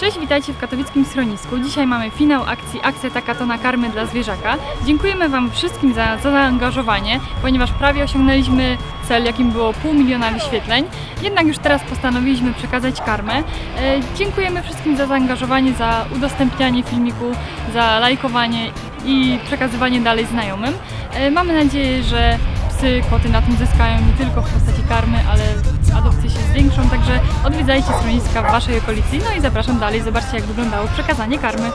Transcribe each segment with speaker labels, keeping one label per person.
Speaker 1: Cześć, witajcie w katowickim schronisku. Dzisiaj mamy finał akcji Akcja taka to na karmy dla zwierzaka. Dziękujemy Wam wszystkim za, za zaangażowanie, ponieważ prawie osiągnęliśmy cel, jakim było pół miliona wyświetleń. Jednak już teraz postanowiliśmy przekazać karmę. E, dziękujemy wszystkim za zaangażowanie, za udostępnianie filmiku, za lajkowanie i przekazywanie dalej znajomym. E, mamy nadzieję, że psy, koty na tym zyskają nie tylko w odwiedzajcie schroniska w Waszej okolicy. No i zapraszam dalej, zobaczcie jak wyglądało przekazanie karmy.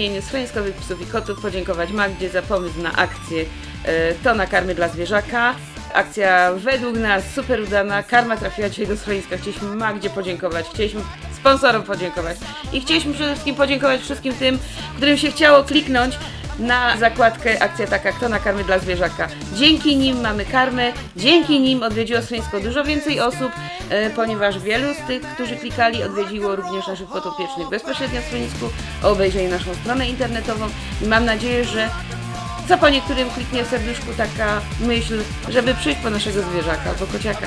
Speaker 2: Imieniu schroniskowych psów i kotów podziękować Magdzie za pomysł na akcję e, To na karmy dla zwierzaka. Akcja według nas super udana. Karma trafiła dzisiaj do schroniska. Chcieliśmy Magdzie podziękować, chcieliśmy sponsorom podziękować i chcieliśmy przede wszystkim podziękować wszystkim tym, którym się chciało kliknąć na zakładkę akcja taka Kto na karmy dla zwierzaka. Dzięki nim mamy karmę, dzięki nim odwiedziło schronisko dużo więcej osób, e, ponieważ wielu z tych, którzy klikali, odwiedziło również naszych podopiecznych bezpośrednio w schronisku, obejrzeli naszą stronę internetową i mam nadzieję, że co po niektórym kliknie w serduszku taka myśl, żeby przyjść po naszego zwierzaka, po kociaka.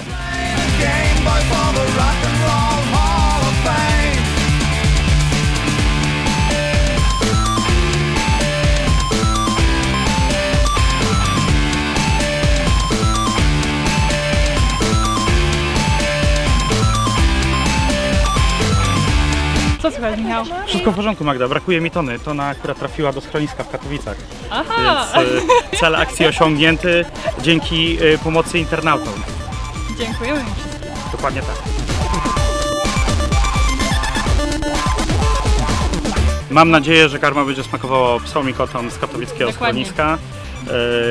Speaker 1: Co słychać, Michał?
Speaker 3: Wszystko w porządku, Magda. Brakuje mi tony. Tona, która trafiła do schroniska w Katowicach.
Speaker 1: Aha!
Speaker 3: Więc y, cel akcji osiągnięty dzięki y, pomocy internautom.
Speaker 1: Dziękujemy im wszystkim.
Speaker 3: Dokładnie tak. Mam nadzieję, że karma będzie smakowała psom i kotom z katowickiego
Speaker 1: Dokładnie.
Speaker 3: schroniska,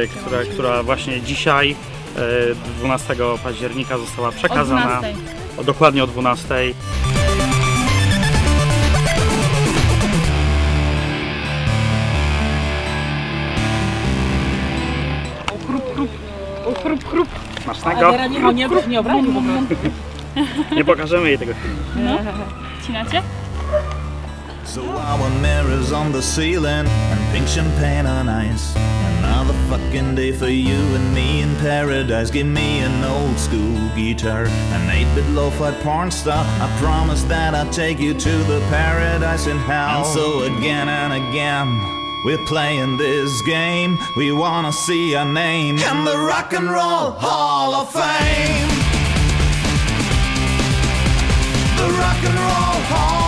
Speaker 3: y, która, która właśnie dzisiaj, y, 12 października, została
Speaker 1: O
Speaker 3: przekazana.
Speaker 1: 12.
Speaker 3: O, dokładnie o 12.
Speaker 1: O chrup, chrup.
Speaker 3: Smacznego.
Speaker 4: nie, nie, nie obraził po prostu.
Speaker 3: Nie pokażemy jej tego filmu.
Speaker 1: No, cinacie?
Speaker 5: So our mirrors on the ceiling and pink champagne on ice. Another fucking day for you and me in paradise. Give me an old school guitar, an 8-bit lo-fi porn star. I promise that I'll take you to the paradise in hell. And so again and again. We're playing this game, we wanna see our name in the Rock and Roll Hall of Fame. The Rock and Roll Hall